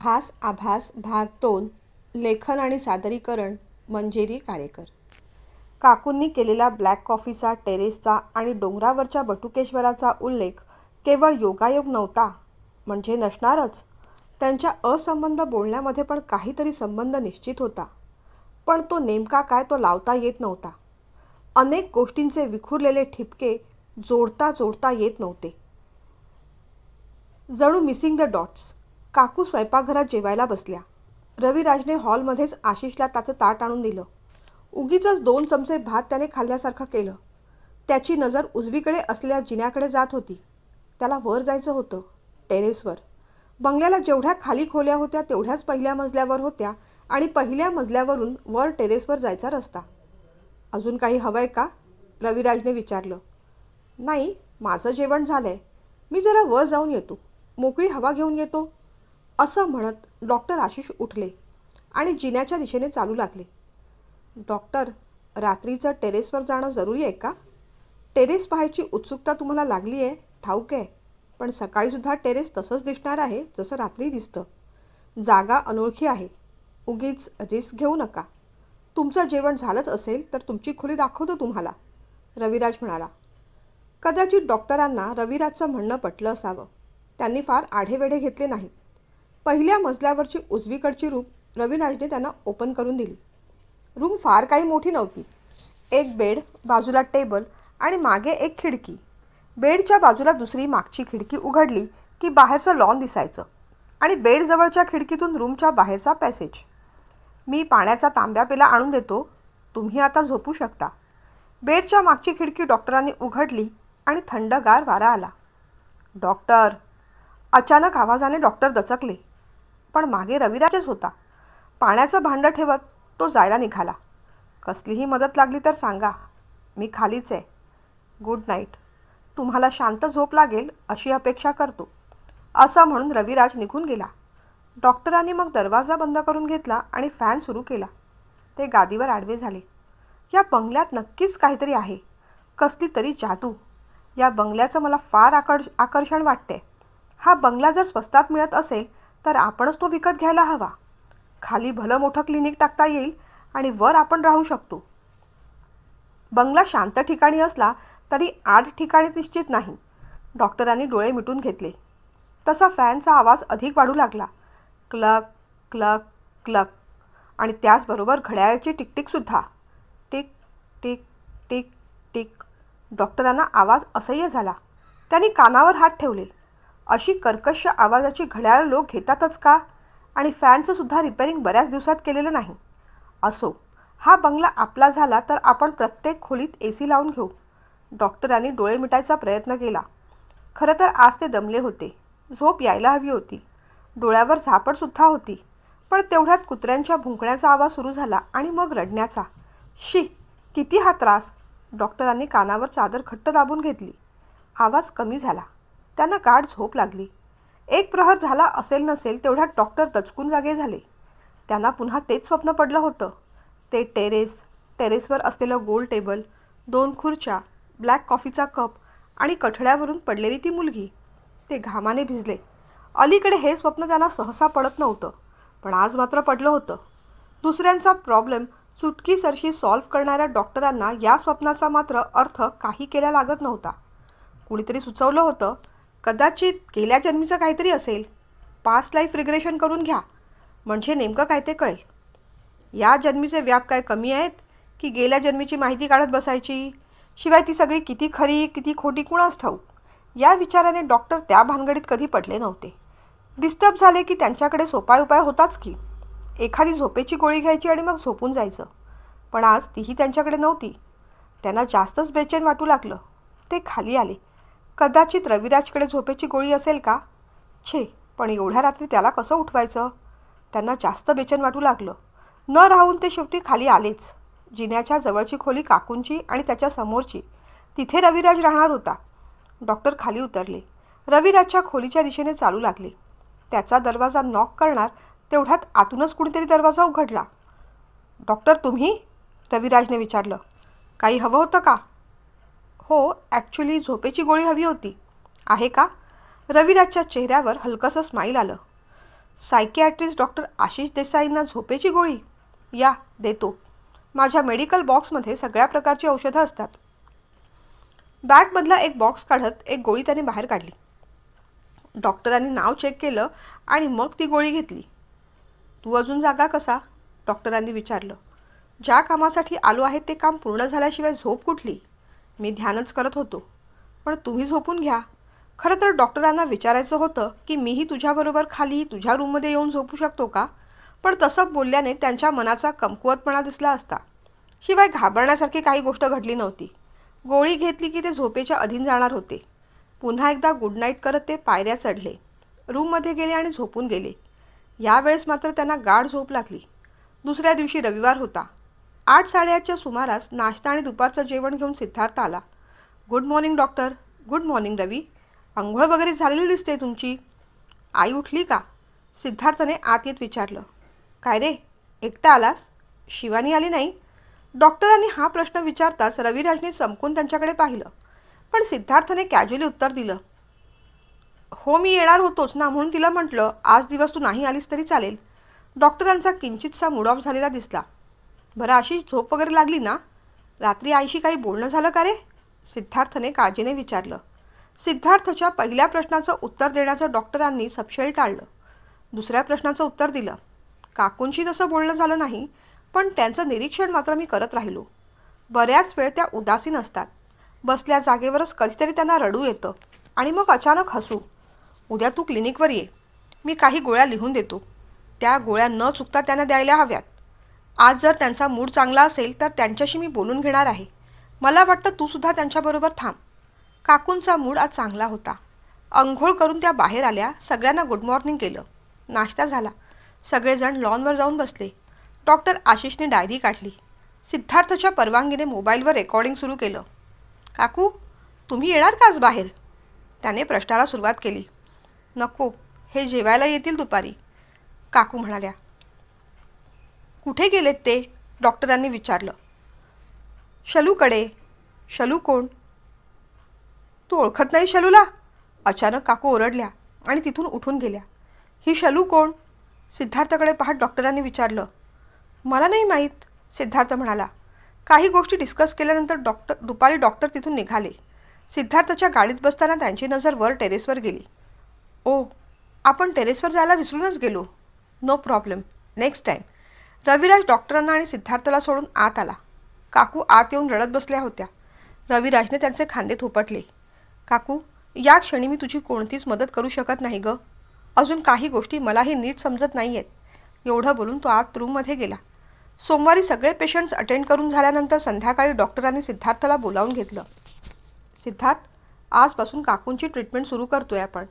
हास आभास भाग दोन लेखन आणि सादरीकरण मंजेरी कारेकर. काकूंनी केलेला ब्लॅक कॉफीचा टेरेसचा आणि डोंगरावरच्या बटुकेश्वराचा उल्लेख केवळ योगायोग नव्हता म्हणजे नसणारच. त्यांच्या असंबंध बोलण्यामध्ये पण काहीतरी संबंध निश्चित होता पण तो नेमका काय तो लावता येत नव्हता. अनेक गोष्टींचे विखुरलेले ठिपके जोडता जोडता येत नव्हते. जणू मिसिंग द डॉट्स काकू स्वयंपाकघरात जेवायला बसल्या. रविराजने हॉलमध्येच आशिषला त्याचं ताट आणून दिलं. उगीच दोन चमचे भात त्याने खाल्ल्यासारखं केलं. त्याची नजर उजवीकडे असलेल्या जिन्याकडे जात होती. त्याला वर जायचं होतं टेरेसवर. बंगल्याला जेवढ्या खाली खोल्या होत्या तेवढ्याच पहिल्या मजल्यावर होत्या आणि पहिल्या मजल्यावरून वर टेरेसवर जायचा रस्ता. अजून काही हवंय का? रविराजने विचारलं. नाही माझं जेवण झालंय. मी जरा वर जाऊन येतो. मोकळी हवा घेऊन येतो. असं म्हणत डॉक्टर आशिष उठले आणि जिन्याच्या दिशेने चालू लागले. डॉक्टर रात्रीचं टेरेसवर जाणं जरुरी आहे का? टेरेस पाहायची उत्सुकता तुम्हाला लागली आहे ठाऊक आहे. पण सकाळीसुद्धा टेरेस तसंच दिसणार आहे जसं रात्री दिसतं. जागा अनोळखी आहे. उगीच रिस्क घेऊ नका. तुमचं जेवण झालंच असेल तर तुमची खोली दाखवतो तुम्हाला रविराज म्हणाला. कदाचित डॉक्टरांना रविराजचं म्हणणं पटलं असावं. त्यांनी फार आढेवेढे घेतले नाहीत. पहिल्या मजल्यावरची उजवीकडची रूम रविराजने त्यांना ओपन करून दिली. रूम फार काही मोठी नव्हती. एक बेड बाजूला टेबल आणि मागे एक खिडकी. बेडच्या बाजूला दुसरी मागची खिडकी उघडली की बाहेरचं लॉन दिसायचं आणि बेडजवळच्या खिडकीतून रूमच्या बाहेरचा पॅसेज. मी पाण्याचा तांब्या पेला आणून देतो. तुम्ही आता झोपू शकता. बेडच्या मागची खिडकी डॉक्टरांनी उघडली आणि थंडगार वारा आला. डॉक्टर! अचानक आवाजाने डॉक्टर दचकले. पण मागे रविराजच होता. पाण्याचं भांडं ठेवत तो जायला निघाला. कसलीही मदत लागली तर सांगा मी खालीच आहे. Good night. तुम्हाला शांत झोप लागेल अशी अपेक्षा करतो. असं म्हणून रविराज निघून गेला. डॉक्टरांनी मग दरवाजा बंद करून घेतला आणि फॅन सुरू केला. ते गादीवर आडवे झाले. या बंगल्यात नक्कीच काहीतरी आहे. कसली तरी जादू. या बंगल्याचं मला फार आकर्ष आकर्षण वाटते हा बंगला जर स्वस्तात मिळत असेल तर आपणच तो विकत घ्यायला हवा. खाली भलं मोठं क्लिनिक टाकता येईल आणि वर आपण राहू शकतो. बंगला शांत ठिकाणी असला तरी आठ ठिकाणी निश्चित नाही. डॉक्टरांनी डोळे मिटून घेतले. तसा फॅनचा आवाज अधिक वाढू लागला. क्लक क्लक क्लक. आणि त्याचबरोबर घड्याळाची टिकटिकसुद्धा टिक टिक टिक टिक. डॉक्टरांना आवाज असह्य झाला. त्यांनी कानावर हात ठेवले. अशी कर्कश आवाजाची घड्याळ लोक घेतातच का? आणि फॅनचं सुद्धा रिपेअरिंग बऱ्याच दिवसात केलेलं नाही. असो हा बंगला आपला झाला तर आपण प्रत्येक खोलीत ए सी लावून घेऊ. डॉक्टरांनी डोळे मिटायचा प्रयत्न केला. खरं तर आज ते दमले होते. झोप यायला हवी होती. डोळ्यावर झापडसुद्धा होती. पण तेवढ्यात कुत्र्यांच्या भुंकण्याचा आवाज सुरू झाला आणि मग रडण्याचा. शी किती हा त्रास! डॉक्टरांनी कानावर चादर घट्ट दाबून घेतली. आवाज कमी झाला. त्यांना गाढ झोप लागली. एक प्रहर झाला असेल नसेल तेवढ्यात डॉक्टर दचकून जागे झाले. त्यांना पुन्हा तेच स्वप्न पडलं होतं. ते टेरेस टेरेसवर असलेलं गोल टेबल दोन खुर्च्या ब्लॅक कॉफीचा कप आणि कठड्यावरून पडलेली ती मुलगी. ते घामाने भिजले. अलीकडे हे स्वप्न त्यांना सहसा पडत नव्हतं पण आज मात्र पडलं होतं. दुसऱ्यांचा प्रॉब्लेम चुटकीसरशी सॉल्व्ह करणाऱ्या डॉक्टरांना या स्वप्नाचा मात्र अर्थ काही केल्या लागत नव्हता. कुणीतरी सुचवलं होतं कदाचित गेल्या जन्मीचं काहीतरी असेल. पास्ट लाईफ रिग्रेशन करून घ्या. म्हणजे नेमकं काय ते कळेल. या जन्मीचे व्याप काय कमी आहेत की गेल्या जन्मीची माहिती काढत बसायची? शिवाय ती सगळी किती खरी किती खोटी कुणास ठाऊक? या विचाराने डॉक्टर त्या भानगडीत कधी पडले नव्हते. डिस्टर्ब झाले की त्यांच्याकडे सोपाय उपाय होताच की. एखादी झोपेची गोळी घ्यायची आणि मग झोपून जायचं. पण आज तीही त्यांच्याकडे नव्हती. त्यांना जास्तच बेचैन वाटू लागलं. ते खाली आले. कदाचित रविराजकडे झोपेची गोळी असेल का? छे पण एवढ्या रात्री त्याला कसं उठवायचं? त्यांना जास्त बेचन वाटू लागलं. न राहून ते शेवटी खाली आलेच. जिन्याच्या जवळची खोली काकूंची आणि त्याच्या समोरची. तिथे रविराज राहणार होता. डॉक्टर खाली उतरले. रविराजच्या खोलीच्या दिशेने चालू लागले. त्याचा दरवाजा नॉक करणार तेवढ्यात आतूनच कुणीतरी दरवाजा उघडला. डॉक्टर तुम्ही? रविराजने विचारलं. काही हवं होतं का? हो ॲक्च्युली झोपेची गोळी हवी होती. आहे का? रविराजच्या चेहऱ्यावर हलकंसं स्माईल आलं. सायकियाट्रिस्ट डॉक्टर आशिष देसाईंना झोपेची गोळी? या देतो. माझ्या मेडिकल बॉक्समध्ये सगळ्या प्रकारची औषधं असतात. बॅगमधला एक बॉक्स काढत एक गोळी त्याने बाहेर काढली. डॉक्टरांनी नाव चेक केलं आणि मग ती गोळी घेतली. तू अजून जागा कसा? डॉक्टरांनी विचारलं. ज्या कामासाठी आलो आहे ते काम पूर्ण झाल्याशिवाय झोप कुठली? मी ध्यानच करत होतो. पण तुम्ही झोपून घ्या. खरं तर डॉक्टरांना विचारायचं होतं की मीही तुझ्याबरोबर खाली तुझ्या रूममध्ये येऊन झोपू शकतो का? पण तसं बोलल्याने त्यांच्या मनाचा कमकुवतपणा दिसला असता. शिवाय घाबरण्यासारखी काही गोष्ट घडली नव्हती. गोळी घेतली की ते झोपेच्या अधीन जाणार होते. पुन्हा एकदा गुड नाईट करत ते पायऱ्या चढले. रूममध्ये गेले आणि झोपून गेले. यावेळेस मात्र त्यांना गाढ झोप लागली. दुसऱ्या दिवशी रविवार होता. आठ साडेआठच्या सुमारास नाश्ता आणि दुपारचं जेवण घेऊन सिद्धार्थ आला. Good morning doctor. Good morning Ravi. आंघोळ वगैरे झालेली दिसते तुमची. आई उठली का? सिद्धार्थने आत येत विचारलं. काय रे? एकटा आलास? शिवानी आली नाही? डॉक्टरांनी हा प्रश्न विचारताच रविराजने समकून त्यांच्याकडे पाहिलं पण सिद्धार्थने कॅज्युअली उत्तर दिलं. हो मी येणार होतोच ना म्हणून तिला म्हटलं आज दिवस तू नाही आलीस तरी चालेल. डॉक्टरांचा किंचितसा मूड ऑफ झालेला दिसला. बरं अशी झोप वगैरे लागली ना? रात्री आईशी काही बोलणं झालं का रे? सिद्धार्थने काळजीने विचारलं. सिद्धार्थच्या पहिल्या प्रश्नाचं उत्तर देण्याचं डॉक्टरांनी सपशेल टाळलं. दुसऱ्या प्रश्नाचं उत्तर दिलं. काकूंशी तसं बोलणं झालं नाही पण त्यांचं निरीक्षण मात्र मी करत राहिलो. बऱ्याच वेळ त्या उदासीन असतात. बसल्या जागेवरच कधीतरी त्यांना रडू येतं आणि मग अचानक हसू. उद्या तू क्लिनिकवर ये. मी काही गोळ्या लिहून देतो. त्या गोळ्या न चुकता त्यांना द्यायला हव्यात. आज जर त्यांचा मूड चांगला असेल तर त्यांच्याशी मी बोलून घेणार आहे. मला वाटतं तूसुद्धा त्यांच्याबरोबर थांब. काकूंचा मूड आज चांगला होता. अंघोळ करून त्या बाहेर आल्या सगळ्यांना गुड मॉर्निंग केलं. नाश्ता झाला. सगळेजण लॉनवर जाऊन बसले. डॉक्टर आशिषने डायरी काढली. सिद्धार्थच्या परवानगीने मोबाईलवर रेकॉर्डिंग सुरू केलं. काकू तुम्ही येणार का आज बाहेर? त्याने प्रश्नाला सुरुवात केली. नको हे जेवायला येतील दुपारी. काकू म्हणाल्या. कुठे गेलेत ते? डॉक्टरांनी विचारलं. शलूकडे. शलू कोण? तू ओळखत नाही शलूला? अचानक काकू ओरडल्या आणि तिथून उठून गेल्या. ही शलू कोण? सिद्धार्थकडे पाहत डॉक्टरांनी विचारलं. मला नाही माहीत सिद्धार्थ म्हणाला. काही गोष्टी डिस्कस केल्यानंतर डॉक्टर दुपारी डॉक्टर तिथून निघाले. सिद्धार्थच्या गाडीत बसताना त्यांची नजर वर टेरेसवर गेली. ओ आपण टेरेसवर जायला विसरूनच गेलो. No problem. Next time Raviraj डॉक्टरांना आणि सिद्धार्थला सोडून आत आला. काकू आत येऊन रडत बसल्या होत्या. रविराजने त्यांचे खांदे थोपटले. काकू या क्षणी मी तुझी कोणतीच मदत करू शकत नाही ग. अजून काही गोष्टी मलाही नीट समजत नाही आहेत एवढं बोलून तो आत रूममध्ये गेला. सोमवारी सगळे पेशंट्स अटेंड करून झाल्यानंतर संध्याकाळी डॉक्टरांनी सिद्धार्थला बोलावून घेतलं. सिद्धार्थ आजपासून काकूंची ट्रीटमेंट सुरू करतोय आपण.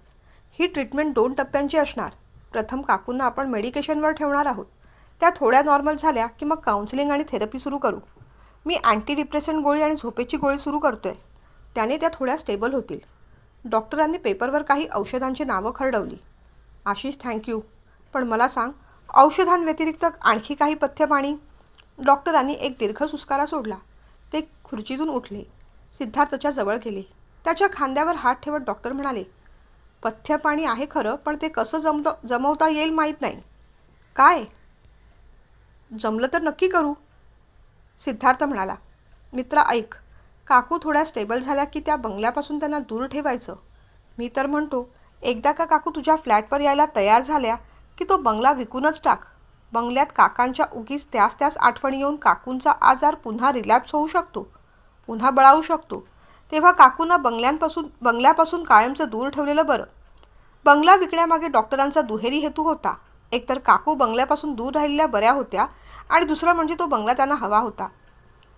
ही ट्रीटमेंट दोन टप्प्यांची असणार. प्रथम काकूंना आपण मेडिकेशनवर ठेवणार आहोत. त्या थोड्या नॉर्मल झाल्या की मग काउन्सिलिंग आणि थेरपी सुरू करू. मी अँटी डिप्रेशन गोळी आणि झोपेची गोळी सुरू करतोय. त्याने त्या थोड्या स्टेबल होतील. डॉक्टरांनी पेपरवर काही औषधांची नावं खरडवली. आशिष थँक्यू पण मला सांग औषधांव्यतिरिक्त आणखी काही पथ्यपाणी? डॉक्टरांनी एक दीर्घ सुस्कारा सोडला. ते खुर्चीतून उठले. सिद्धार्थच्या जवळ गेले. त्याच्या खांद्यावर हात ठेवत डॉक्टर म्हणाले पथ्यपाणी आहे खरं पण ते कसं जमत जमवता येईल माहीत नाही. काय? जमलं तर नक्की करू. सिद्धार्थ म्हणाला मित्र ऐक. काकू थोड्या स्टेबल झाल्या की त्या बंगल्यापासून त्यांना दूर ठेवायचं. मी तर म्हणतो एकदा का काकू तुझ्या फ्लॅटवर यायला तयार झाल्या की तो बंगला विकूनच टाक. बंगल्यात काकांच्या उगीच त्याच त्याच आठवणी येऊन काकूंचा आजार पुन्हा रिलॅप्स होऊ शकतो पुन्हा बळावू शकतो. तेव्हा काकूंना बंगल्यांपासून बंगल्यापासून कायमचं दूर ठेवलेलं बरं. बंगला विकण्यामागे डॉक्टरांचा दुहेरी हेतू होता. एकतर काकू बंगल्यापासून दूर राहिलेल्या बऱ्या होत्या आणि दुसरा म्हणजे तो बंगला त्यांना हवा होता.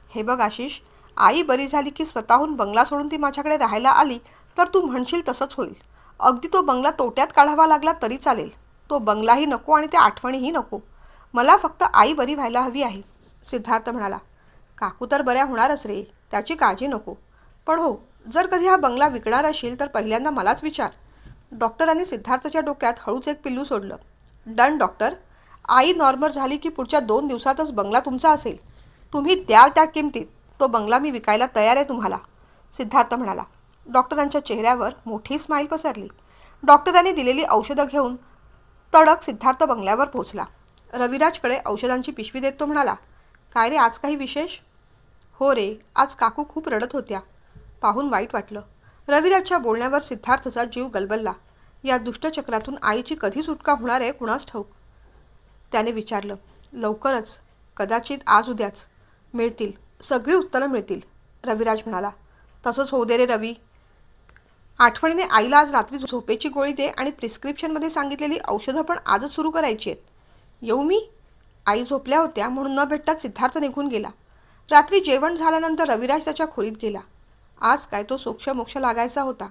हे बघ आशिष आई बरी झाली की स्वतःहून बंगला सोडून ती माझ्याकडे राहायला आली तर तू म्हणशील तसंच होईल. अगदी तो बंगला तोट्यात काढावा लागला तरी चालेल. तो बंगलाही नको आणि त्या आठवणीही नको. मला फक्त आई बरी व्हायला हवी आहे सिद्धार्थ म्हणाला. काकू तर बऱ्या होणारच रे त्याची काळजी नको. पण हो जर कधी हा बंगला विकणार असेल तर पहिल्यांदा मलाच विचार. डॉक्टरांनी सिद्धार्थच्या डोक्यात हळूच एक पिल्लू सोडलं. Done doctor. आई नॉर्मल झाली की पुढच्या दोन दिवसातच बंगला तुमचा असेल. तुम्ही द्याल त्या किमतीत तो बंगला मी विकायला तयार आहे तुम्हाला सिद्धार्थ म्हणाला. डॉक्टरांच्या चेहऱ्यावर मोठी स्माईल पसरली. डॉक्टरांनी दिलेली औषधं घेऊन तडक सिद्धार्थ बंगल्यावर पोहोचला. रविराजकडे औषधांची पिशवी देत तो म्हणाला काय रे आज काही विशेष? हो रे आज काकू खूप रडत होत्या. पाहून वाईट वाटलं. रविराजच्या बोलण्यावर सिद्धार्थचा जीव गलबलला. या दुष्टचक्रातून आईची कधी सुटका होणार आहे कुणास ठाऊक? त्याने विचारलं लवकरच कदाचित आज उद्याच. मिळतील सगळी उत्तरं मिळतील रविराज म्हणाला. तसंच होऊ दे रे रवी. आठवणीने आईला आज रात्री झोपेची गोळी दे आणि प्रिस्क्रिप्शनमध्ये सांगितलेली औषधं पण आजच सुरू करायची आहेत. येऊ मी? आई झोपल्या होत्या म्हणून न भेटताच सिद्धार्थ निघून गेला. रात्री जेवण झाल्यानंतर रविराज त्याच्या खोलीत गेला. आज काय तो सोक्षमोक्ष लागायचा होता.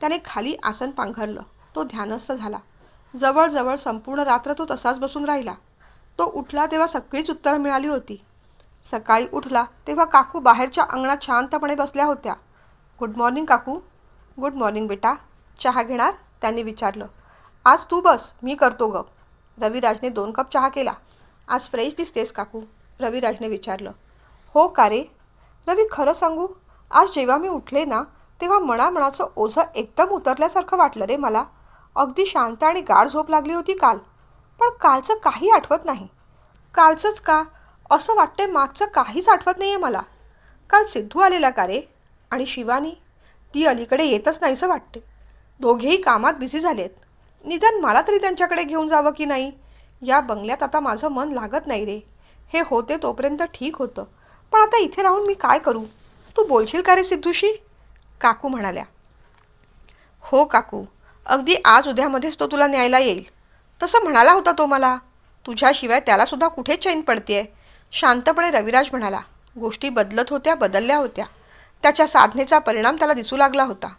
त्याने खाली आसन पांघरलं. तो ध्यानस्थ झाला. जवळजवळ संपूर्ण रात्र तो तसाच बसून राहिला. तो उठला तेव्हा सगळीच उत्तरं मिळाली होती. सकाळी उठला तेव्हा काकू बाहेरच्या अंगणात शांतपणे बसल्या होत्या. गुड मॉर्निंग काकू. गुड मॉर्निंग बेटा. चहा घेणार? त्यांनी विचारलं. आज तू बस मी करतो ग रविराजने दोन कप चहा केला. आज फ्रेश दिसतेस काकू. रविराजने विचारलं. हो का रे? रवी खरं सांगू आज जेव्हा मी उठले ना तेव्हा मनामनाचं ओझं एकदम उतरल्यासारखं वाटलं रे मला. अगदी शांत आणि गाढ झोप लागली होती काल पण कालचं काही आठवत नाही. कालचंच का? असं वाटतंय मागचं काहीच आठवत नाही आहे मला. काल सिद्धू आलेला का रे? आणि शिवानी? ती अलीकडे येतच नाहीसं वाटते. दोघेही कामात बिझी झालेत. निदान मला तरी त्यांच्याकडे घेऊन जावं की नाही? या बंगल्यात आता माझं मन लागत नाही रे. हे होते तोपर्यंत ठीक होतं. पण आता इथे राहून मी काय करू? तू बोलशील का रे सिद्धूशी? काकू म्हणाल्या. हो काकू. अगदी आज उद्यामध्येच तो तुला न्यायला येईल. तसं म्हणाला होता तो मला. तुझ्याशिवाय त्यालासुद्धा कुठे चैन पडतेय? शांतपणे रविराज म्हणाला. गोष्टी बदलत होत्या बदलल्या होत्या. त्याच्या साधनेचा परिणाम त्याला दिसू लागला होता.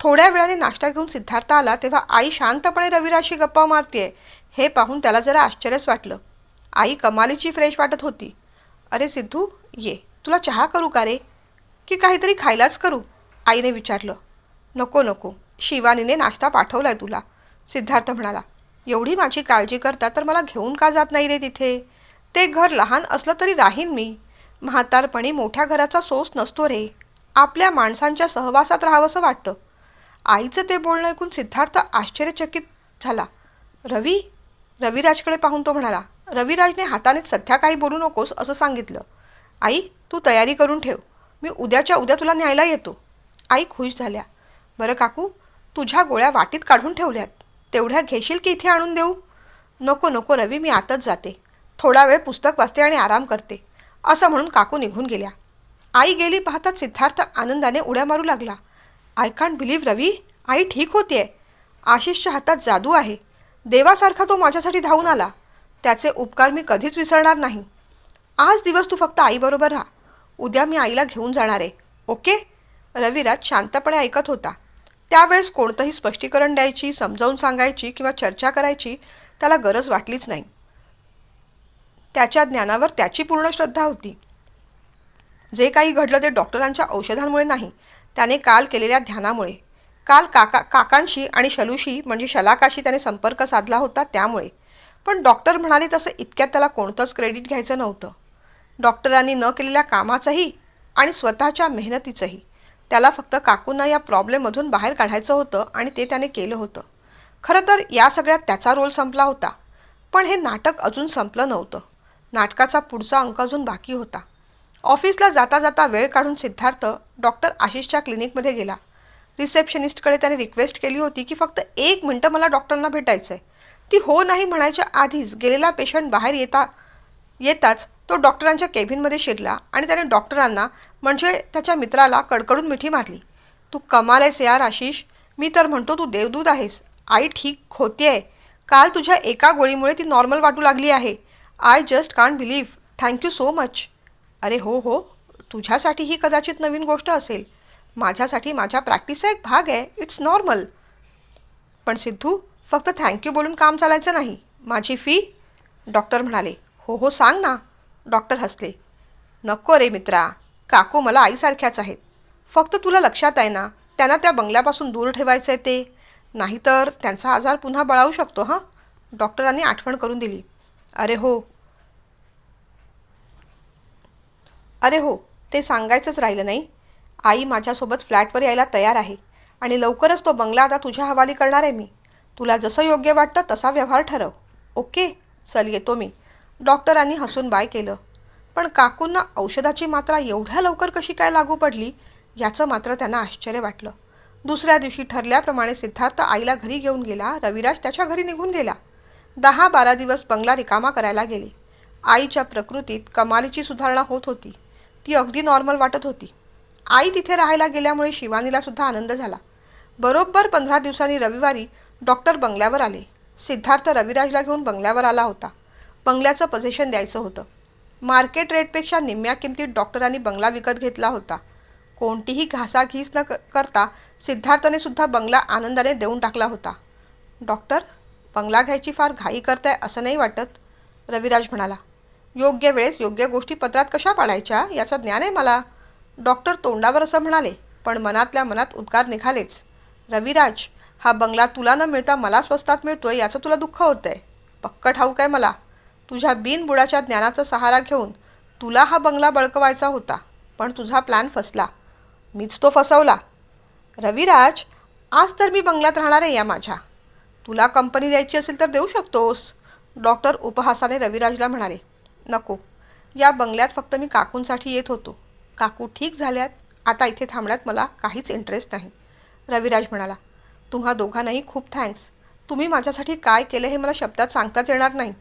थोड्या वेळाने नाश्ता घेऊन सिद्धार्थ आला तेव्हा आई शांतपणे रविराजशी गप्पा मारतेय. हे पाहून त्याला जरा आश्चर्यच वाटलं. आई कमालीची फ्रेश वाटत होती. अरे सिद्धू ये. तुला चहा करू का रे? की काहीतरी खायलाच करू? आईने विचारलं. नको नको. शिवानीने नाश्ता पाठवलाय तुला. सिद्धार्थ म्हणाला एवढी माझी काळजी करता तर मला घेऊन का जात नाही रे तिथे? ते घर लहान असलं तरी राहीन मी. म्हातारपणी मोठ्या घराचा सोस नसतो रे. आपल्या माणसांच्या सहवासात राहावंसं वाटतं. आईचं ते बोलणं ऐकून सिद्धार्थ आश्चर्यचकित झाला. रवी? रविराजकडे पाहून तो म्हणाला रविराजने हाताने सध्या काही बोलू नकोस असं सांगितलं. आई तू तयारी करून ठेव. मी उद्याच्या उद्या तुला न्यायला येतो. आई खुश झाल्या. बरं काकू तुझ्या गोळ्या वाटीत काढून ठेवल्यात. तेवढ्या घेशील की इथे आणून देऊ? नको नको रवी मी आतच जाते. थोडा वेळ पुस्तक वाचते आणि आराम करते. असं म्हणून काकू निघून गेल्या. आई गेली पाहताच सिद्धार्थ आनंदाने उड्या मारू लागला. I can't believe Ravi. आई ठीक होतीये. आशिषच्या हातात जादू आहे. देवासारखा तो माझ्यासाठी धावून आला. त्याचे उपकार मी कधीच विसरणार नाही. आज दिवस तू फक्त आईबरोबर राहा. उद्या मी आईला घेऊन जाणार आहे. ओके? रविराज शांतपणे ऐकत होता. त्यावेळेस कोणतंही स्पष्टीकरण द्यायची समजावून सांगायची किंवा चर्चा करायची त्याला गरज वाटलीच नाही. त्याच्या ज्ञानावर त्याची पूर्ण श्रद्धा होती. जे काही घडलं ते डॉक्टरांच्या औषधांमुळे नाही त्याने काल केलेल्या ध्यानामुळे. काल काका काकांशी आणि शलूशी म्हणजे शलाकाशी त्याने संपर्क साधला होता त्यामुळे. पण डॉक्टर म्हणाले तसं इतक्यात त्याला कोणतंच क्रेडिट घ्यायचं नव्हतं. डॉक्टरांनी न केलेल्या कामाचंही आणि स्वतःच्या मेहनतीचंही. त्याला फक्त काकूंना या प्रॉब्लेममधून बाहेर काढायचं होतं आणि ते त्याने केलं होतं. खरं तर या सगळ्यात त्याचा रोल संपला होता. पण हे नाटक अजून संपलं नव्हतं. नाटकाचा पुढचा अंक अजून बाकी होता. ऑफिसला जाता जाता वेळ काढून सिद्धार्थ डॉक्टर आशिषच्या क्लिनिकमध्ये गेला. रिसेप्शनिस्टकडे त्याने रिक्वेस्ट केली होती की फक्त एक मिनटं मला डॉक्टरना भेटायचं आहे ती हो नाही म्हणायच्या आधीच गेलेला पेशंट बाहेर येता येताच तो डॉक्टरांच्या केबिनमध्ये शिरला आणि त्याने डॉक्टरांना म्हणजे त्याच्या मित्राला कडकडून मिठी मारली. तू कमाल आहेस यार आशिष. मी तर म्हणतो तू देवदूत आहेस. आई ठीक आहे काल तुझ्या एका गोळीमुळे ती नॉर्मल वाटू लागली आहे. I just can't believe. Thank you so much. अरे हो हो. तुझ्यासाठी ही कदाचित नवीन गोष्ट असेल. माझ्यासाठी माझ्या प्रॅक्टिसचा एक भाग आहे. It's normal. पण सिद्धू फक्त थँक्यू बोलून काम चालायचं नाही. माझी फी? डॉक्टर म्हणाले. हो हो सांग ना. डॉक्टर हसले. नको रे मित्रा काकू मला आईसारख्याच आहेत. फक्त तुला लक्षात आहे ना त्यांना त्या बंगल्यापासून दूर ठेवायचं आहे ते. नाहीतर त्यांचा आजार पुन्हा बळावू शकतो हां? डॉक्टरांनी आठवण करून दिली. अरे हो. अरे हो ते सांगायचंच राहिलं नाही. आई माझ्यासोबत फ्लॅटवर यायला तयार आहे आणि लवकरच तो बंगला आता तुझ्या हवाली करणार आहे मी. तुला जसं योग्य वाटतं तसा व्यवहार ठरव. ओके चल येतो मी. डॉक्टरांनी हसून बाय केलं. पण काकूंना औषधाची मात्रा एवढ्या लवकर कशी काय लागू पडली याचं मात्र त्यांना आश्चर्य वाटलं. दुसऱ्या दिवशी ठरल्याप्रमाणे सिद्धार्थ आईला घरी घेऊन गेला रविराज त्याच्या घरी निघून गेला. दहा बारा दिवस बंगला रिकामा करायला गेले. आईच्या प्रकृतीत कमालीची सुधारणा होत होती. ती अगदी नॉर्मल वाटत होती. आई तिथे राहायला गेल्यामुळे शिवानीला सुद्धा आनंद झाला. बरोबर पंधरा दिवसांनी रविवारी डॉक्टर बंगल्यावर आले. सिद्धार्थ रविराजला घेऊन बंगल्यावर आला होता. बंगल्याचं पोझिशन द्यायचं होतं. मार्केट रेटपेक्षा निम्म्या किमतीत डॉक्टरांनी बंगला विकत घेतला होता. कोणतीही घासाघीस न क- करता सिद्धार्थने सुद्धा बंगला आनंदाने देऊन टाकला होता. डॉक्टर बंगला घ्यायची फार घाई करताय असं नाही वाटत? रविराज म्हणाला. योग्य वेळेस योग्य गोष्टी पत्रात कशा पाडायच्या याचं ज्ञान आहे मला. डॉक्टर तोंडावर असं म्हणाले पण मनातल्या मनात उद्गार निघालेच. रविराज हा बंगला तुला न मिळता मला स्वस्तात मिळतोय याचं तुला दुःख होतंय. पक्क ठाऊक आहे मला. तुझ्या बिनबुडाच्या ज्ञानाचा सहारा घेऊन तुला हा बंगला बळकवायचा होता पण तुझा प्लॅन फसला. मीच तो फसवला. रविराज आज तर मी बंगल्यात राहणार आहे या माझ्या. तुला कंपनी द्यायची असेल तर देऊ शकतोस. डॉक्टर उपहासाने रविराजला म्हणाले नको. या बंगल्यात फक्त मी काकूंसाठी येत होतो. काकू ठीक झाल्यात. आता इथे थांबण्यात मला काहीच इंटरेस्ट नाही. रविराज म्हणाला तुम्हा दोघांनाही खूप थँक्स तुम्ही माझ्यासाठी काय केलं हे मला शब्दात सांगताच येणार नाही.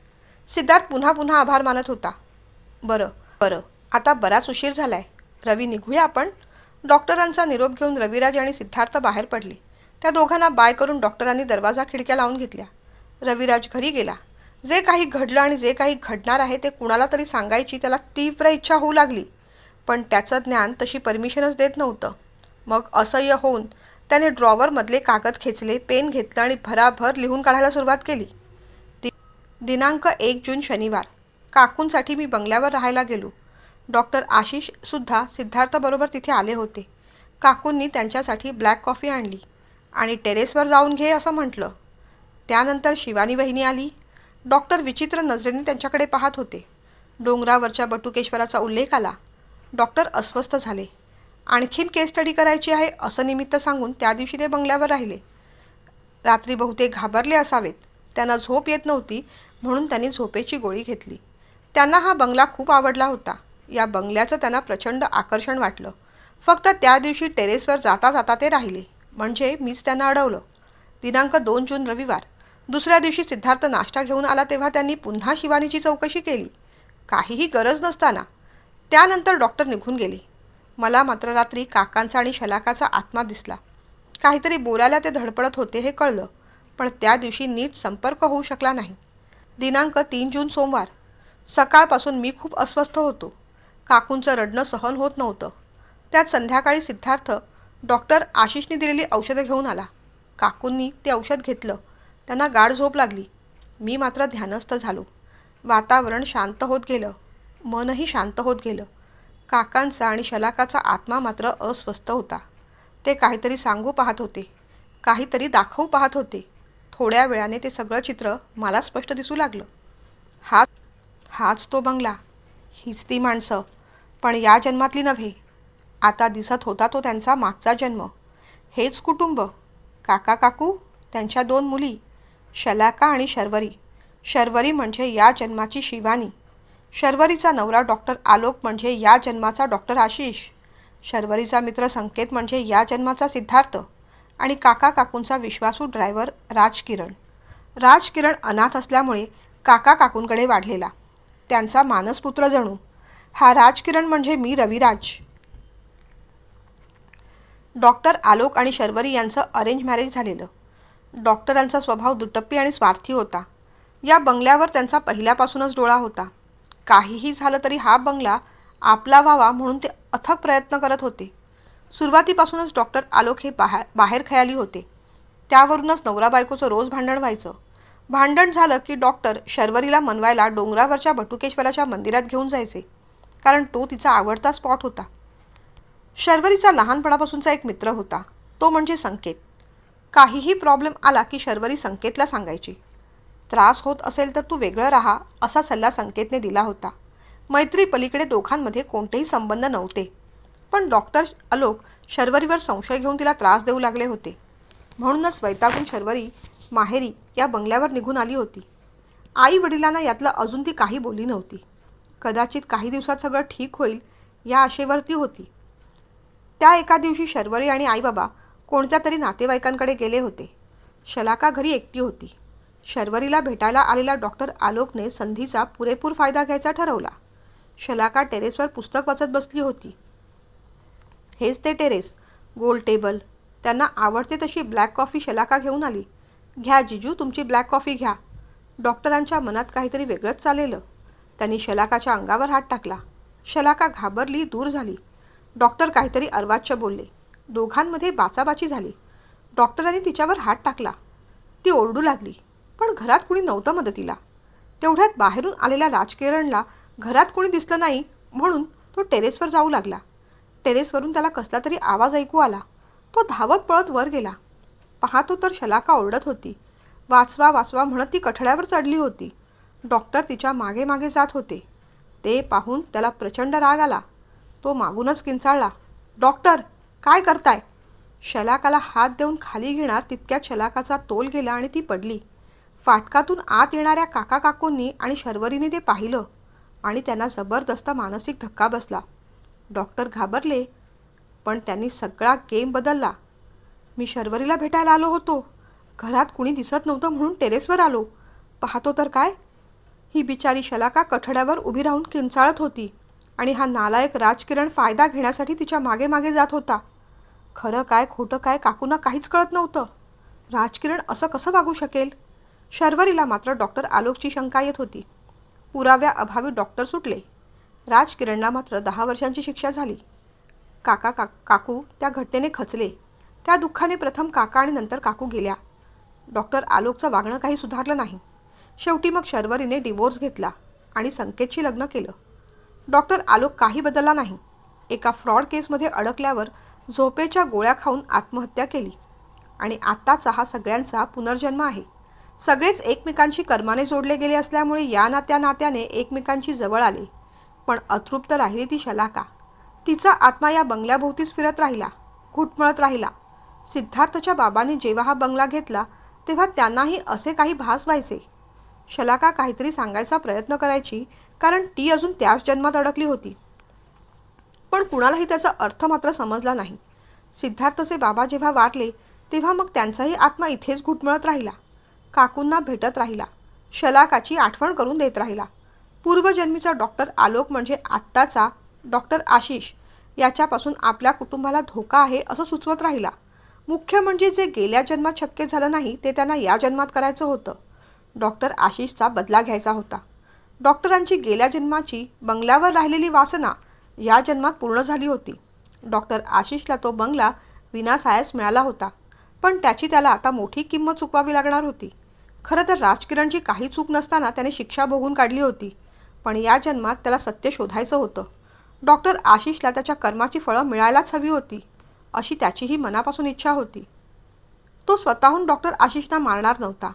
सिद्धार्थ पुन्हा पुन्हा आभार मानत होता. बरं बरं. आता बराच उशीर झालाय. रवी निघूया आपण? डॉक्टरांचा निरोप घेऊन रविराज आणि सिद्धार्थ बाहेर पडले. त्या दोघांना बाय करून डॉक्टरांनी दरवाजा खिडक्या लावून घेतल्या. रविराज घरी गेला. जे काही घडलं आणि जे काही घडणार आहे ते कुणाला तरी सांगायची त्याला तीव्र इच्छा होऊ लागली. पण त्याचं ज्ञान तशी परमिशनच देत नव्हतं. मग असह्य होऊन त्याने ड्रॉवरमधले कागद खेचले पेन घेतलं आणि भराभर लिहून काढायला सुरुवात केली. दिनांक एक जून शनिवार. काकूंसाठी मी बंगल्यावर राहायला गेलो. डॉक्टर आशिषसुद्धा सिद्धार्थबरोबर तिथे आले होते. काकूंनी त्यांच्यासाठी ब्लॅक कॉफी आणली आणि टेरेसवर जाऊन घे असं म्हटलं. त्यानंतर शिवानी वहिनी आली. डॉक्टर विचित्र नजरेने त्यांच्याकडे पाहत होते. डोंगरावरच्या बटुकेश्वराचा उल्लेख आला. डॉक्टर अस्वस्थ झाले. आणखीन केस स्टडी करायची आहे असं निमित्त सांगून त्या दिवशी ते बंगल्यावर राहिले. रात्री बहुतेक घाबरले असावेत. त्यांना झोप येत नव्हती म्हणून त्यांनी झोपेची गोळी घेतली. त्यांना हा बंगला खूप आवडला होता. या बंगल्याचं त्यांना प्रचंड आकर्षण वाटलं. फक्त त्या दिवशी टेरेसवर जाता जाता ते राहिले. म्हणजे मीच त्यांना अडवलं. दिनांक दोन जून रविवार. दुसऱ्या दिवशी सिद्धार्थ नाश्ता घेऊन आला तेव्हा त्यांनी पुन्हा शिवानीची चौकशी केली. काहीही गरज नसताना. त्यानंतर डॉक्टर निघून गेले. मला मात्र रात्री काकांचा आणि शलाकाचा आत्मा दिसला. काहीतरी बोलायला ते धडपडत होते हे कळलं. पण त्या दिवशी नीट संपर्क होऊ शकला नाही. दिनांक तीन जून सोमवार. सकाळपासून मी खूप अस्वस्थ होतो. काकूंचं रडणं सहन होत नव्हतं. त्यात संध्याकाळी सिद्धार्थ डॉक्टर आशिषने दिलेली औषधं घेऊन आला. काकूंनी ते औषध घेतलं. त्यांना गाढ झोप लागली. मी मात्र ध्यानस्थ झालो. वातावरण शांत होत गेलं. मनही शांत होत गेलं. काकांचा आणि शलाकाचा आत्मा मात्र अस्वस्थ होता. ते काहीतरी सांगू पाहत होते. काहीतरी दाखवू पाहत होते. थोड्या वेळाने ते सगळं चित्र मला स्पष्ट दिसू लागलं. हा हाच तो बंगला. हीच ती माणसं. पण या जन्मातली नव्हे. आता दिसत होता तो त्यांचा मागचा जन्म. हेच कुटुंब. काका काकू त्यांच्या दोन मुली शलाका आणि शर्वरी. शर्वरी म्हणजे या जन्माची शिवानी. शर्वरीचा नवरा डॉक्टर आलोक म्हणजे या जन्माचा डॉक्टर आशिष. शर्वरीचा मित्र संकेत म्हणजे या जन्माचा सिद्धार्थ. आणि काका काकूंचा विश्वासू ड्रायव्हर राजकिरण. राजकिरण अनाथ असल्यामुळे काका काकूंकडे वाढलेला. त्यांचा मानसपुत्र जणू. हा राजकिरण म्हणजे मी रविराज. डॉक्टर आलोक आणि शर्वरी यांचं अरेंज मॅरेज झालेलं. डॉक्टरांचा स्वभाव दुटप्पी आणि स्वार्थी होता. या बंगल्यावर त्यांचा पहिल्यापासूनच डोळा होता. काहीही झालं तरी हा बंगला आपला व्हावा म्हणून ते अथक प्रयत्न करत होते. सुरुवातीपासूनच डॉक्टर आलोक हे बाहेर बाहेर खयाली होते. त्यावरूनच नवरा बायकोचं रोज भांडण व्हायचं. भांडण झालं की डॉक्टर शर्वरीला मनवायला डोंगरावरच्या बटुकेश्वराच्या मंदिरात घेऊन जायचे. कारण तो तिचा आवडता स्पॉट होता. शर्वरीचा लहानपणापासूनचा एक मित्र होता. तो म्हणजे संकेत. काहीही प्रॉब्लेम आला की शर्वरी संकेतला सांगायची. त्रास होत असेल तर तू वेगळं राहा असा सल्ला संकेतने दिला होता. मैत्री पलीकडे दोघांमध्ये कोणतेही संबंध नव्हते. पण डॉक्टर आलोक शर्वरीवर संशय घेऊन तिला त्रास देऊ लागले होते. म्हणूनच वैतागून शर्वरी माहेरी या बंगल्यावर निघून आली होती. आई वडिलांना यातलं अजून ती काही बोलली नव्हती. कदाचित काही दिवसात सगळं ठीक होईल या आशेवरती होती. त्या एका दिवशी शर्वरी आणि आईबाबा कोणत्या तरी नातेवाईकांकडे गेले होते. शलाका घरी एकटी होती. शर्वरीला भेटायला आलेला डॉक्टर आलोकने संधीचा पुरेपूर फायदा घ्यायचा ठरवला. शलाका टेरेसवर पुस्तक वाचत बसली होती. हेच ते टेरेस. गोल टेबल. त्यांना आवडते तशी ब्लॅक कॉफी शलाका घेऊन आली. घ्या जिजू तुमची ब्लॅक कॉफी घ्या. डॉक्टरांच्या मनात काहीतरी वेगळंच चाललेलं. त्यांनी शलाकाच्या अंगावर हात टाकला. शलाका घाबरली दूर झाली. डॉक्टर काहीतरी अर्वाच्य बोलले. दोघांमध्ये बाचाबाची झाली. डॉक्टरांनी तिच्यावर हात टाकला. ती ओरडू लागली. पण घरात कुणी नव्हतं मदतीला. तेवढ्यात बाहेरून आलेल्या राजकिरणला घरात कोणी दिसलं नाही म्हणून तो टेरेसवर जाऊ लागला. टेरेसवरून त्याला कसला तरी आवाज ऐकू आला. तो धावत पळत वर गेला. पाहतो तर शलाका ओरडत होती. वाचवा वाचवा म्हणत ती कठड्यावर चढली होती. डॉक्टर तिच्यामागे मागे जात होते. ते पाहून त्याला प्रचंड राग आला. तो मागूनच किंचाळला. डॉक्टर काय करताय? शलाकाला हात देऊन खाली घेणार तितक्यात शलाकाचा तोल गेला आणि ती पडली. फाटकातून आत येणाऱ्या काका काकूंनी आणि शर्वरीने ते पाहिलं आणि त्यांना जबरदस्त मानसिक धक्का बसला. डॉक्टर घाबरले पण त्यांनी सगळा गेम बदलला. मी शर्वरीला भेटायला आलो होतो. घरात कुणी दिसत नव्हतं म्हणून टेरेसवर आलो. पाहतो तर काय? ही बिचारी शलाका कठड्यावर उभी राहून किंचाळत होती आणि हा नालायक राजकिरण फायदा घेण्यासाठी तिच्यामागे मागे जात होता. खरं काय खोटं काय काकूंना काहीच कळत नव्हतं. राजकिरण असं कसं वागू शकेल? शर्वरीला मात्र डॉक्टर आलोकची शंका येत होती. पुराव्या अभावी डॉक्टर सुटले. राजकिरणला मात्र दहा वर्षांची शिक्षा झाली. काका का काकू त्या घटनेने खचले. त्या दुःखाने प्रथम काका आणि नंतर काकू गेल्या. डॉक्टर आलोकचं वागणं काही सुधारलं नाही. शेवटी मग शर्वरीने डिवोर्स घेतला आणि संकेतशी लग्न केलं. डॉक्टर आलोक काही बदलला नाही. एका फ्रॉड केसमध्ये अडकल्यावर झोपेच्या गोळ्या खाऊन आत्महत्या केली. आणि आत्ताचा हा सगळ्यांचा पुनर्जन्म आहे. सगळेच एकमेकांशी कर्माने जोडले गेले असल्यामुळे या नात्या नात्याने एकमेकांची जवळ आले. पण अतृप्त राहिली ती शलाका. तिचा आत्मा या बंगल्याभोवतीच फिरत राहिला घुटमळत राहिला. सिद्धार्थच्या बाबांनी जेव्हा हा बंगला घेतला तेव्हा त्यांनाही असे काही भास व्हायचे. शलाका काहीतरी सांगायचा प्रयत्न करायची कारण ती अजून त्याच जन्मात अडकली होती. पण कुणालाही त्याचा अर्थ मात्र समजला नाही. सिद्धार्थचे बाबा जेव्हा वारले तेव्हा मग त्यांचाही आत्मा इथेच घुटमळत राहिला. काकूंना भेटत राहिला. शलाकाची आठवण करून देत राहिला. पूर्वजन्मीचा डॉक्टर आलोक म्हणजे आत्ताचा डॉक्टर आशिष याच्यापासून आपल्या कुटुंबाला धोका आहे असं सुचवत राहिला. मुख्य म्हणजे जे गेल्या जन्मात शक्य झालं नाही ते त्यांना या जन्मात करायचं होतं. डॉक्टर आशिषचा बदला घ्यायचा होता. डॉक्टरांची गेल्या जन्माची बंगल्यावर राहिलेली वासना या जन्मात पूर्ण झाली होती. डॉक्टर आशिषला तो बंगला विनासायास मिळाला होता पण त्याची त्याला आता मोठी किंमत चुकवावी लागणार होती. खरं तर राजकिरणची काही चूक नसताना त्याने शिक्षा भोगून काढली होती. पण या जन्मात त्याला सत्य शोधायचं होतं. डॉक्टर आशिषला त्याच्या कर्माची फळं मिळायलाच हवी होती अशी त्याचीही मनापासून इच्छा होती. तो स्वतःहून डॉक्टर आशिषना मारणार नव्हता.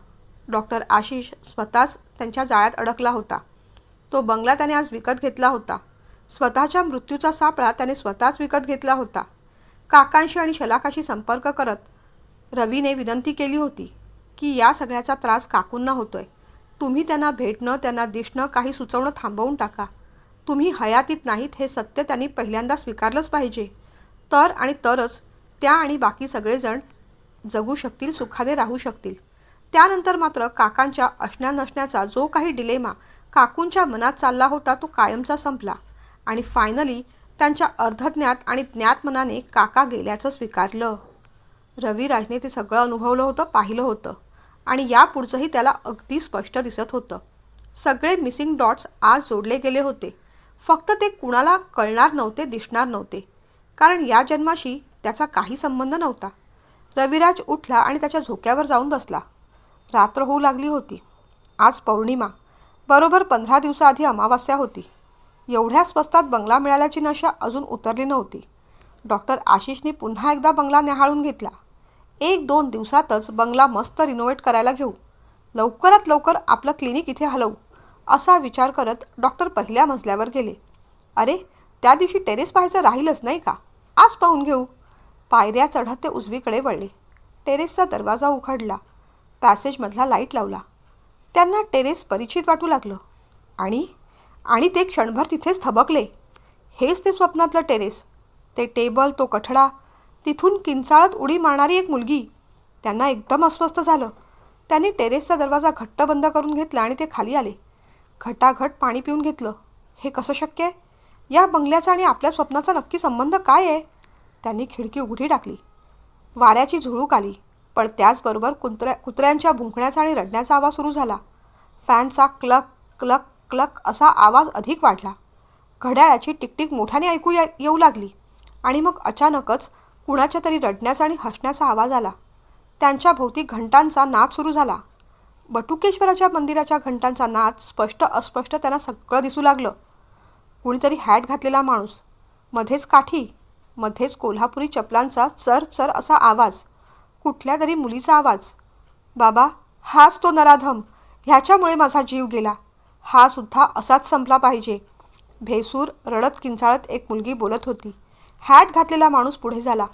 डॉक्टर आशिष स्वतःच त्यांच्या जाळ्यात अडकला होता. तो बंगला त्याने आज विकत घेतला होता. स्वतःच्या मृत्यूचा सापळा त्याने स्वतःच विकत घेतला होता. काकांशी आणि शलाकाशी संपर्क करत रवीने विनंती केली होती की या सगळ्याचा त्रास काकूंना होतोय. तुम्ही त्यांना भेटणं त्यांना दिसणं काही सुचवणं थांबवून टाका. तुम्ही हयातीत नाहीत हे सत्य त्यांनी पहिल्यांदा स्वीकारलंच पाहिजे. तर आणि तरच त्या आणि बाकी सगळेजण जगू शकतील सुखाने राहू शकतील. त्यानंतर मात्र काकांच्या असण्या नसण्याचा जो काही डिलेमा काकूंच्या मनात चालला होता तो कायमचा संपला आणि फायनली त्यांच्या अर्धज्ञात आणि ज्ञात मनाने काका गेल्याचं स्वीकारलं. रविराजने ते सगळं अनुभवलं होतं पाहिलं होतं. आणि यापुढचंही त्याला अगदी स्पष्ट दिसत होतं. सगळे मिसिंग डॉट्स आज जोडले गेले होते. फक्त ते कुणाला कळणार नव्हते दिसणार नव्हते. कारण या जन्माशी त्याचा काही संबंध नव्हता. रविराज उठला आणि त्याच्या झोक्यावर जाऊन बसला. रात्र होऊ लागली होती. आज पौर्णिमा. बरोबर पंधरा दिवसाआधी अमावास्या होती. एवढ्या स्वस्तात बंगला मिळाल्याची नशा अजून उतरली नव्हती. डॉक्टर आशिषने पुन्हा एकदा बंगला न्याहाळून घेतला. एक दोन दिवसातच बंगला मस्त रिनोव्हेट करायला घेऊ. लवकरात लवकर आपलं क्लिनिक इथे हलवू असा विचार करत डॉक्टर पहिल्या मजल्यावर गेले. अरे त्या दिवशी टेरेस पाहायचं राहीलच नाही का? आज पाहून घेऊ. पायऱ्या चढत ते उजवीकडे वळले. टेरेसचा दरवाजा उघडला. पॅसेजमधला लाइट लावला. त्यांना टेरेस परिचित वाटू लागलं. आणि? आणि ते क्षणभर तिथेच थबकले. हेच ते स्वप्नातलं टेरेस ते टेबल तो कठडा तिथून किंचाळत उडी मारणारी एक मुलगी. त्यांना एकदम अस्वस्थ झालं. त्यांनी टेरेसचा दरवाजा घट्ट बंद करून घेतला आणि ते खाली आले. घटाघट पाणी पिऊन घेतलं. हे कसं शक्य आहे? या बंगल्याचा आणि आपल्या स्वप्नाचा नक्की संबंध काय आहे? त्यांनी खिडकी उघडी टाकली. वाऱ्याची झुळूक आली. पण त्याचबरोबर कुत्र्या कुत्र्यांच्या भुंकण्याचा आणि रडण्याचा आवाज सुरू झाला. फॅनचा क्लक क्लक क्लक असा आवाज अधिक वाढला. घड्याळाची टिकटिक मोठ्याने ऐकू या येऊ लागली. आणि मग अचानकच कुणाच्या तरी रडण्याचा आणि हसण्याचा आवाज आला. त्यांच्या भोवती घंटांचा नाद सुरू झाला. बटुकेश्वराच्या मंदिराच्या घंटांचा नाद स्पष्ट अस्पष्ट त्यांना सगळं दिसू लागलं. कुणीतरी हॅट घातलेला माणूस. मध्येच काठी मध्येच कोल्हापुरी चपलांचा चर चर असा आवाज. कुठल्या तरी मुलीचा आवाज. बाबा हाच तो नराधम. ह्याच्यामुळे माझा जीव गेला. हा सुद्धा असाच संपला पाहिजे. भेसूर रडत किंचाळत एक मुलगी बोलत होती. हॅट घातलेला माणूस पुढे झाला.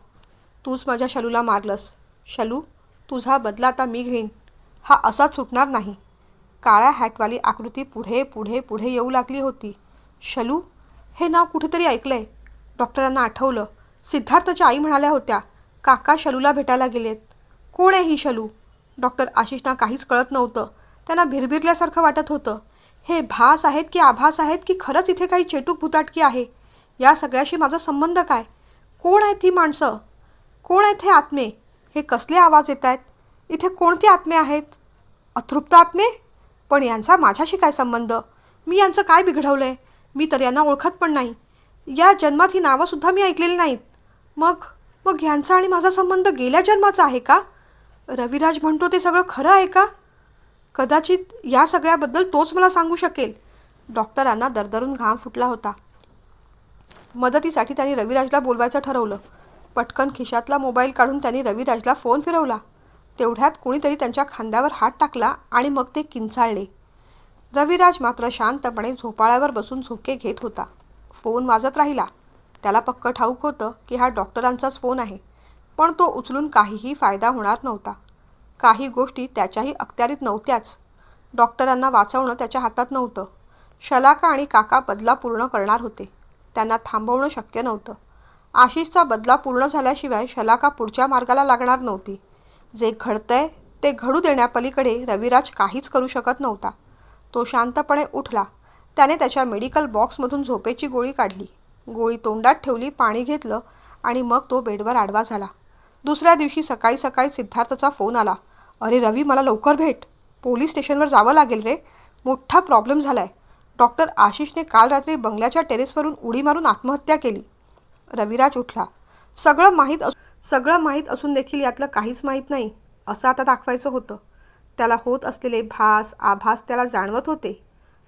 तूच माझ्या शलूला मारलंस. शलू तुझा बदला आता मी घेईन. हा असाच सुटणार नाही. काळ्या हॅटवाली आकृती पुढे पुढे पुढे येऊ लागली होती. शलू हे नाव कुठेतरी ऐकलंय. डॉक्टरांना आठवलं. सिद्धार्थच्या आई म्हणाल्या होत्या काका शलूला भेटायला गेलेत. कोण आहे ही शलू? डॉक्टर आशिषना काहीच कळत नव्हतं. त्यांना भिरभिरल्यासारखं वाटत होतं. हे भास आहेत की आभास आहेत की खरंच इथे काही चेटूक भुताटकी आहे? या सगळ्याशी माझा संबंध काय? कोण आहेत ही माणसं? कोण आहेत हे आत्मे? हे कसले आवाज येत आहेत? इथे कोणते आत्मे आहेत? अतृप्त आत्मे? पण यांचा माझ्याशी काय संबंध? मी यांचं काय बिघडवलं आहे मी तर यांना ओळखत पण नाही. या जन्मात ही नावंसुद्धा मी ऐकलेली नाहीत. मग मग ह्यांचा आणि माझा संबंध गेल्या जन्माचा आहे का? रविराज म्हणतो ते सगळं खरं आहे का? कदाचित या सगळ्याबद्दल तोच मला सांगू शकेल. डॉक्टरांना दरदरून घाम फुटला होता. मदतीसाठी त्यांनी रविराजला बोलवायचं ठरवलं. पटकन खिशातला मोबाईल काढून त्यांनी रविराजला फोन फिरवला. तेवढ्यात कुणीतरी त्यांच्या खांद्यावर हात टाकला आणि मग ते किंचाळले. रविराज मात्र शांतपणे झोपाळ्यावर बसून झोके घेत होता. फोन वाजत राहिला. त्याला पक्क ठाऊक होतं की हा डॉक्टरांचाच फोन आहे. पण तो उचलून काहीही फायदा होणार नव्हता. काही गोष्टी त्याच्याही अखत्यारीत नव्हत्याच. डॉक्टरांना वाचवणं त्याच्या हातात नव्हतं. शलाका आणि काका बदला पूर्ण करणार होते. त्यांना थांबवणं शक्य नव्हतं. आशिषचा बदला पूर्ण झाल्याशिवाय शलाका पुढच्या मार्गाला लागणार नव्हती. जे घडतंय ते घडू देण्यापलीकडे रविराज काहीच करू शकत नव्हता. तो शांतपणे उठला. त्याने त्याच्या मेडिकल बॉक्समधून झोपेची गोळी काढली. गोळी तोंडात ठेवली पाणी घेतलं आणि मग तो बेडवर आडवा झाला. दुसऱ्या दिवशी सकाळी सकाळी सिद्धार्थचा फोन आला. अरे रवी मला लवकर भेट. पोलीस स्टेशनवर जावं लागेल रे. मोठा प्रॉब्लेम झाला आहे डॉक्टर आशिषने काल रात्री बंगल्याच्या टेरेसवरून उडी मारून आत्महत्या केली. रविराज उठला. सगळं माहीत असू सगळं माहीत असून देखील यातलं काहीच माहीत नाही असं आता दाखवायचं होतं. त्याला होत असलेले भास आभास त्याला जाणवत होते.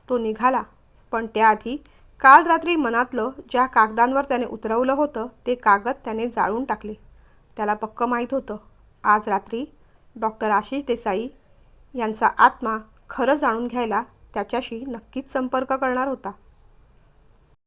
तो निघाला. पण त्याआधी काल रात्री मनातलं ज्या कागदांवर त्याने उतरवलं होतं ते कागद त्याने जाळून टाकले. त्याला पक्क माहीत होतं. आज रात्री डॉक्टर आशिष देसाई यांचा आत्मा खरं जाणून घ्यायला त्याच्याशी नक्कीच संपर्क करणार होता.